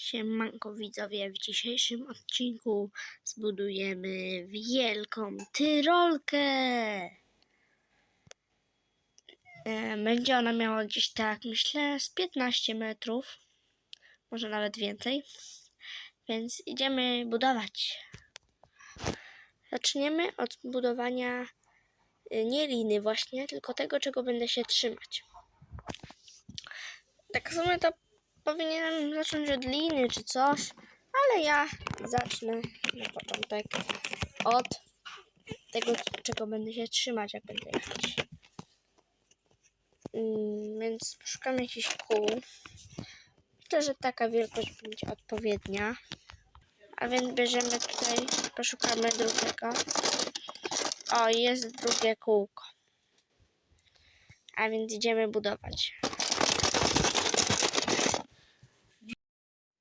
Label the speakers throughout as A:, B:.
A: Siemanko widzowie, w dzisiejszym odcinku zbudujemy wielką tyrolkę. E, Będzie ona miała gdzieś tak, myślę, z 15 metrów, może nawet więcej. Więc idziemy budować. Zaczniemy od budowania y, nie liny właśnie, tylko tego, czego będę się trzymać. Tak sumie to powinienem zacząć od liny czy coś, ale ja zacznę na początek od tego, czego będę się trzymać, jak będę jechać. Mm, Więc poszukam jakichś kół. Myślę, że taka wielkość będzie odpowiednia. A więc bierzemy tutaj, poszukamy drugiego. O, jest drugie kółko. A więc idziemy budować.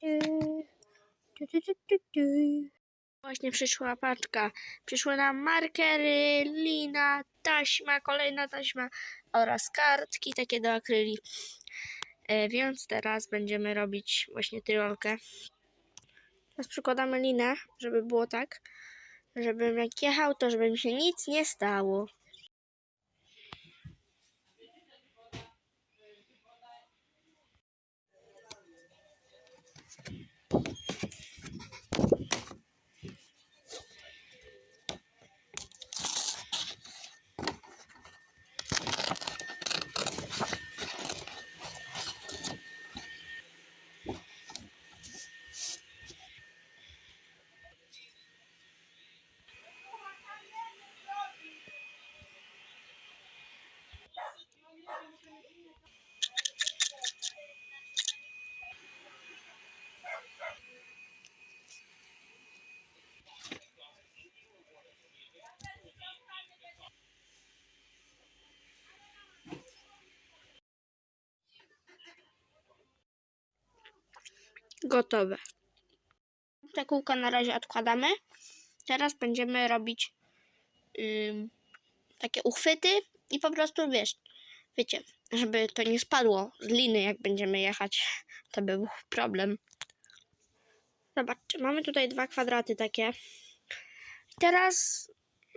A: Tu, tu, tu, tu, tu. Właśnie przyszła paczka. Przyszły nam markery, lina, taśma, kolejna taśma oraz kartki takie do akryli. E, więc teraz będziemy robić właśnie tyrolkę. Teraz przykładamy linę, żeby było tak, żebym jak jechał, to żeby mi się nic nie stało. Gotowe. Te kółka na razie odkładamy. Teraz będziemy robić ym, takie uchwyty i po prostu wiesz, wiecie, żeby to nie spadło z liny, jak będziemy jechać. To by był problem. Zobaczcie, mamy tutaj dwa kwadraty takie. Teraz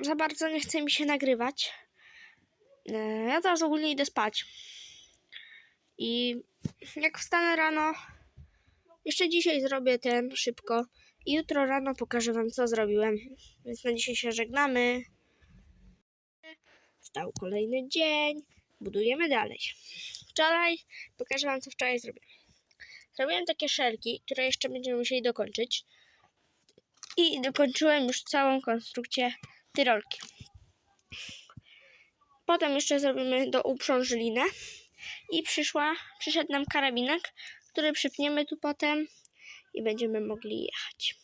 A: za bardzo nie chce mi się nagrywać. E, Ja teraz ogólnie idę spać. I jak wstanę rano, jeszcze dzisiaj zrobię ten szybko i jutro rano pokażę Wam, co zrobiłem. Więc na dzisiaj się żegnamy. Stał kolejny dzień. Budujemy dalej. Wczoraj pokażę Wam, co wczoraj zrobiłem. Zrobiłem takie szelki, które jeszcze będziemy musieli dokończyć. I dokończyłem już całą konstrukcję tyrolki. Potem jeszcze zrobimy do uprząż linę. I przyszła, przyszedł nam karabinek, który przypniemy tu potem i będziemy mogli jechać.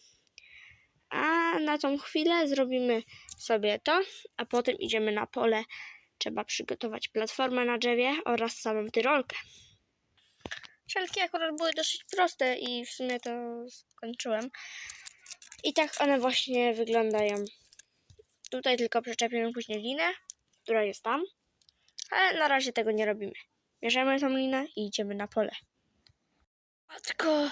A: A na tą chwilę zrobimy sobie to, a potem idziemy na pole. Trzeba przygotować platformę na drzewie oraz samą tyrolkę. Wszelkie akurat były dosyć proste i w sumie to skończyłem. I tak one właśnie wyglądają. Tutaj tylko przyczepimy później linę, która jest tam. Ale na razie tego nie robimy. Bierzemy tą linę i idziemy na pole. Matko,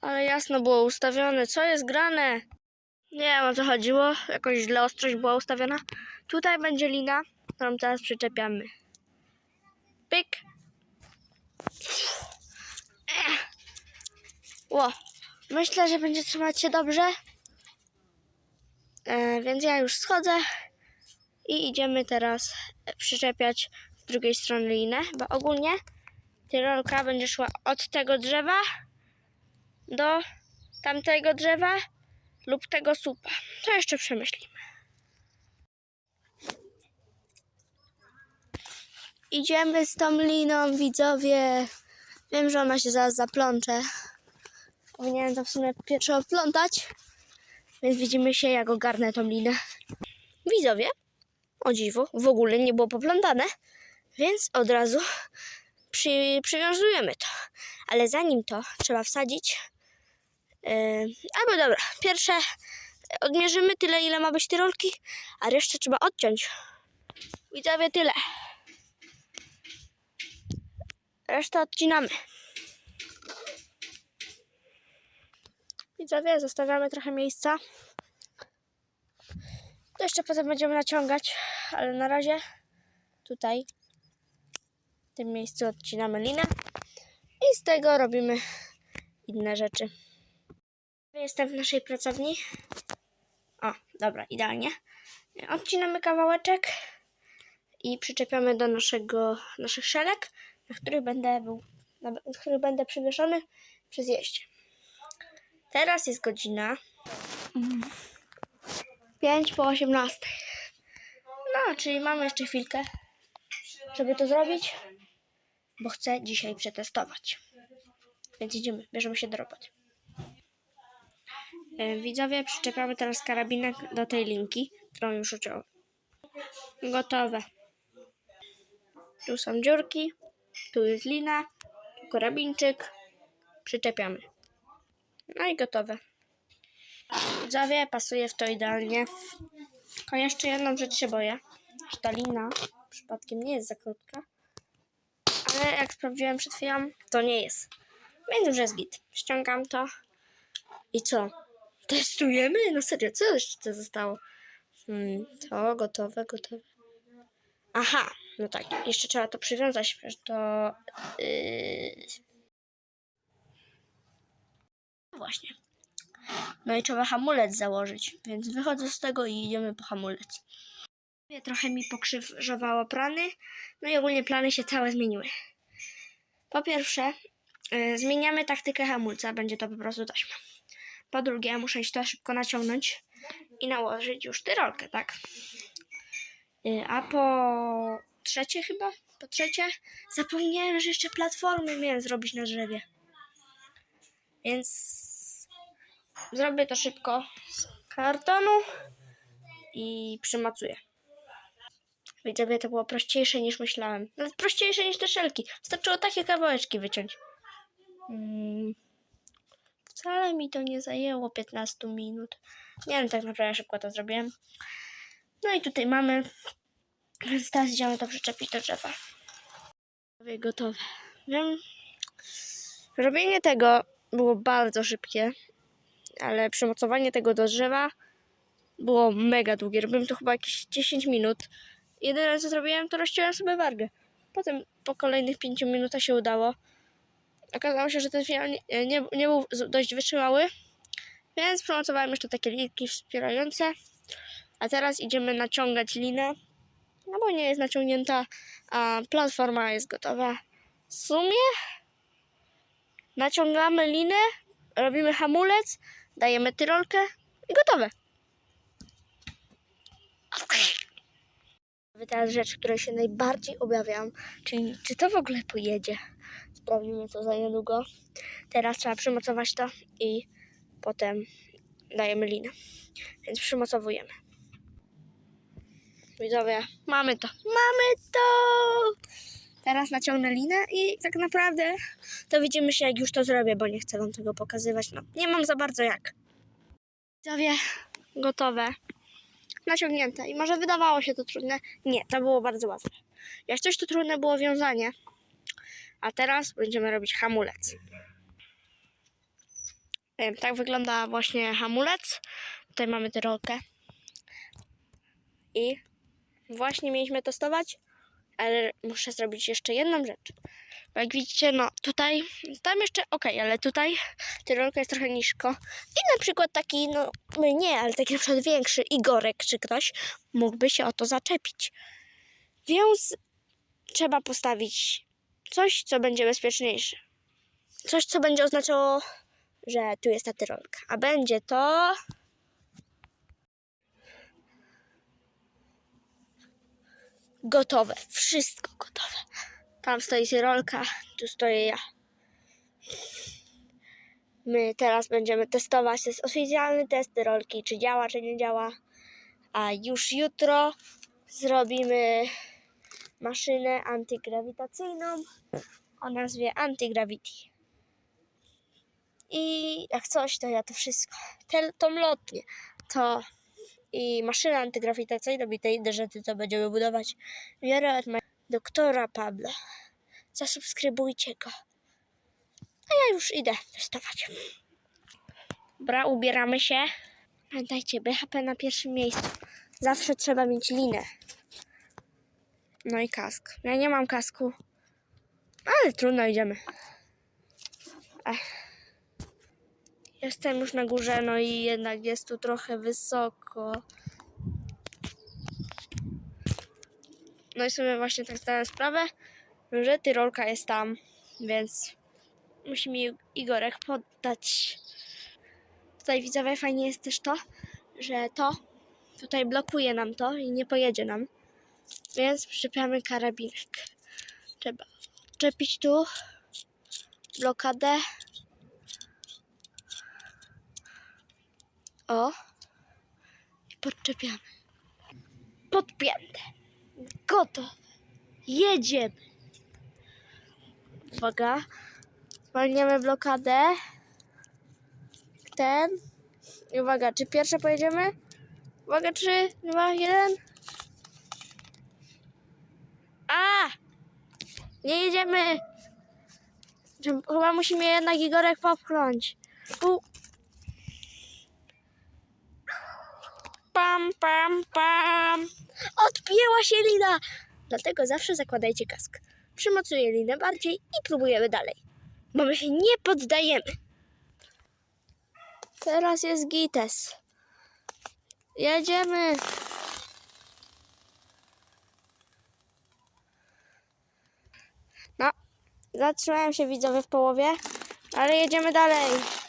A: ale jasno było ustawione. Co jest grane? Nie wiem o co chodziło. Jakoś źle ostrość była ustawiona. Tutaj będzie lina, którą teraz przyczepiamy. Pyk. Ło. Myślę, że będzie trzymać się dobrze. E, więc ja już schodzę i idziemy teraz przyczepiać z drugiej strony linę, bo ogólnie tyrolka będzie szła od tego drzewa do tamtego drzewa lub tego słupa. To jeszcze przemyślimy. Idziemy z tą liną, widzowie. Wiem, że ona się zaraz zaplącze. Powinienem to w sumie pierwsze odplątać. Więc widzimy się, jak ogarnę tą linę. Widzowie, o dziwo, w ogóle nie było poplątane. Więc od razu przy, przywiązujemy to. Ale zanim to trzeba wsadzić. Yy, albo dobra, pierwsze odmierzymy tyle, ile ma być tyrolki, a resztę trzeba odciąć. Widzowie, tyle. Resztę odcinamy. Widzowie, zostawiamy trochę miejsca. To jeszcze potem będziemy naciągać, ale na razie tutaj w tym miejscu odcinamy linę i z tego robimy inne rzeczy. Jestem w naszej pracowni. O, dobra, idealnie. Odcinamy kawałeczek i przyczepiamy do naszego, naszych szelek, na których będę był, na na których będę przywieszony przez jeźdź. Teraz jest godzina 5 po 18. No, czyli mamy jeszcze chwilkę, żeby to zrobić, bo chcę dzisiaj przetestować. Więc idziemy, bierzemy się do roboty. E, Widzowie, przyczepiamy teraz karabinek do tej linki, którą już uciąłem. Gotowe. Tu są dziurki, tu jest lina, tu karabinczyk. Przyczepiamy. No i gotowe. Widzowie, pasuje w to idealnie. Tylko jeszcze jedną rzecz się boję, że ta lina przypadkiem nie jest za krótka. Ale jak sprawdziłem przed chwilą, to nie jest. Więc już jest git. Ściągam to. I co? Testujemy? No serio, co jeszcze zostało? Hmm, to gotowe, gotowe. Aha, no tak, jeszcze trzeba to przywiązać do... Yy... No właśnie. No i trzeba hamulec założyć, więc wychodzę z tego i idziemy po hamulec. Trochę mi pokrzyżowało plany, no i ogólnie plany się całe zmieniły. Po pierwsze, yy, zmieniamy taktykę hamulca, będzie to po prostu taśma. Po drugie, muszę iść to szybko naciągnąć i nałożyć już tyrolkę, tak? Y, A po trzecie chyba, po trzecie, zapomniałem, że jeszcze platformy miałem zrobić na drzewie. Więc zrobię to szybko z kartonu i przymacuję. Widzowie, to było prościejsze niż myślałem. Nawet prościejsze niż te szelki. Wystarczyło takie kawałeczki wyciąć. Mm. Wcale mi to nie zajęło 15 minut. Nie wiem, tak naprawdę szybko to zrobiłem. No i tutaj mamy. Więc teraz idziemy to przyczepić do drzewa. Gotowe. Wiem. Robienie tego było bardzo szybkie, ale przymocowanie tego do drzewa było mega długie. Robiłem to chyba jakieś 10 minut. Jedyne co zrobiłem, to rozciąłem sobie wargę. Potem po kolejnych 5 minutach się udało. Okazało się, że ten film nie, nie, nie był dość wytrzymały, więc przymocowałem jeszcze takie linki wspierające. A teraz idziemy naciągać linę, no bo nie jest naciągnięta, a platforma jest gotowa. W sumie naciągamy linę, robimy hamulec, dajemy tyrolkę i gotowe. Teraz rzecz, której się najbardziej obawiam, czyli czy to w ogóle pojedzie. Sprawdzimy to za niedługo. Teraz trzeba przymocować to i potem dajemy linę. Więc przymocowujemy. Widzowie, mamy to. Mamy to! Teraz naciągnę linę i tak naprawdę to widzimy się jak już to zrobię, bo nie chcę wam tego pokazywać. No, nie mam za bardzo jak. Widzowie, gotowe. Naciągnięte. I może wydawało się to trudne. Nie, to było bardzo łatwe. Jak coś to trudne było wiązanie. A teraz będziemy robić hamulec. Tak wygląda właśnie hamulec. Tutaj mamy tyrolkę. I właśnie mieliśmy testować, ale muszę zrobić jeszcze jedną rzecz. Jak widzicie, no tutaj, tam jeszcze ok, ale tutaj tyrolka jest trochę nisko. I na przykład taki, no my nie, ale taki na przykład większy Igorek czy ktoś mógłby się o to zaczepić. Więc trzeba postawić coś, co będzie bezpieczniejsze. Coś, co będzie oznaczało, że tu jest ta tyrolka. A będzie to... Gotowe. Wszystko gotowe. Tam stoi tyrolka, tu stoję ja. My teraz będziemy testować. To jest oficjalny test tyrolki, czy działa, czy nie działa. A już jutro zrobimy maszynę antygrawitacyjną o nazwie Antigravity. I jak coś, to ja to wszystko, te, tą lotnię, to i maszynę antygrawitacyjną i te inne rzeczy, co będziemy budować, biorę od doktora Pablo. Zasubskrybujcie go. A ja już idę testować. Dobra, ubieramy się. Pamiętajcie, BHP na pierwszym miejscu. Zawsze trzeba mieć linę. No i kask. Ja nie mam kasku. Ale trudno, idziemy. Ech. Jestem już na górze, no i jednak jest tu trochę wysoko. No i sobie właśnie tak zdałem sprawę, że Tyrolka jest tam, więc musi mi Igorek poddać. Tutaj widzowie fajnie jest też to, że to tutaj blokuje nam to i nie pojedzie nam. Więc przyczepiamy karabinek. Trzeba czepić tu blokadę. O. I podczepiamy. Podpięte. Gotowe. Jedziemy. Uwaga. Zwalniamy blokadę. Ten. I uwaga, czy pierwsze pojedziemy? Uwaga, trzy, dwa, jeden. A! Nie jedziemy! Chyba musimy jednak Igorek popchnąć. U. Pam, pam, pam. Odpięła się lina! Dlatego zawsze zakładajcie kask. Przymocuję linę bardziej i próbujemy dalej. Bo my się nie poddajemy. Teraz jest gites. Jedziemy. No, zatrzymałem się widzowie w połowie, ale jedziemy dalej.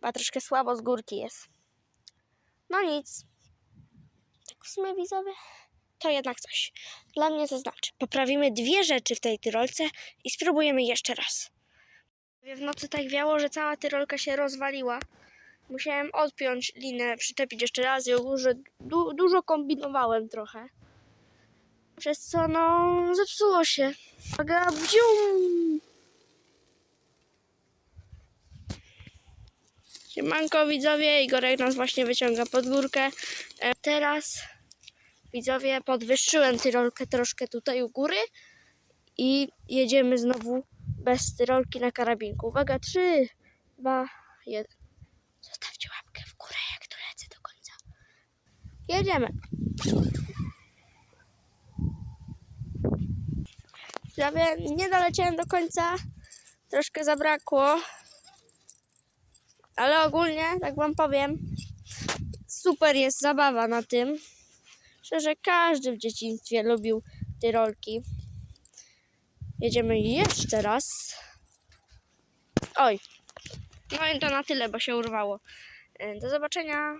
A: Chyba troszkę słabo z górki jest. No nic. Tak w sumie widzowie, to jednak coś. Dla mnie to znaczy, poprawimy dwie rzeczy w tej tyrolce i spróbujemy jeszcze raz. W nocy tak wiało, że cała tyrolka się rozwaliła. Musiałem odpiąć linę, przyczepić jeszcze raz i ogólnie du- dużo kombinowałem trochę. Przez co no zepsuło się. Uwaga, bzium! Siemanko widzowie, Igorek nas właśnie wyciąga pod górkę. E, teraz widzowie podwyższyłem tyrolkę troszkę tutaj u góry i jedziemy znowu bez tyrolki na karabinku. Uwaga, 3, 2, 1. Zostawcie łapkę w górę, jak tu lecę do końca. Jedziemy. Widzowie, nie doleciałem do końca. Troszkę zabrakło. Ale ogólnie, tak wam powiem, super jest zabawa na tym. Szczerze, każdy w dzieciństwie lubił tyrolki. Jedziemy jeszcze raz. Oj. No i to na tyle, bo się urwało. E, Do zobaczenia.